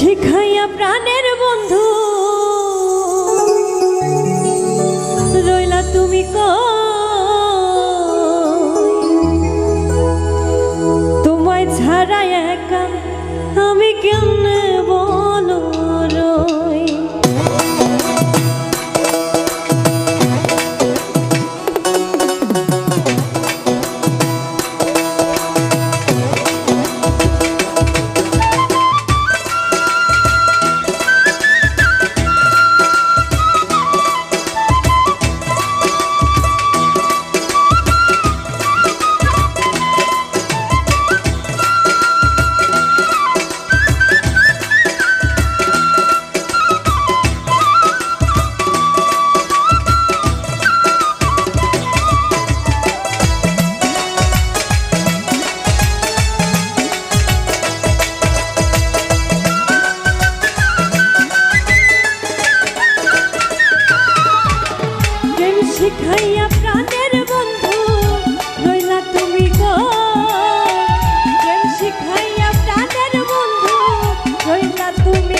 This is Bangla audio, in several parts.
শিখাইয়া প্রাণের বন্ধু। রইলা তুমি ক তোমায় ছাড়া একা আমি কেমনে তুমি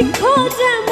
लिखो जम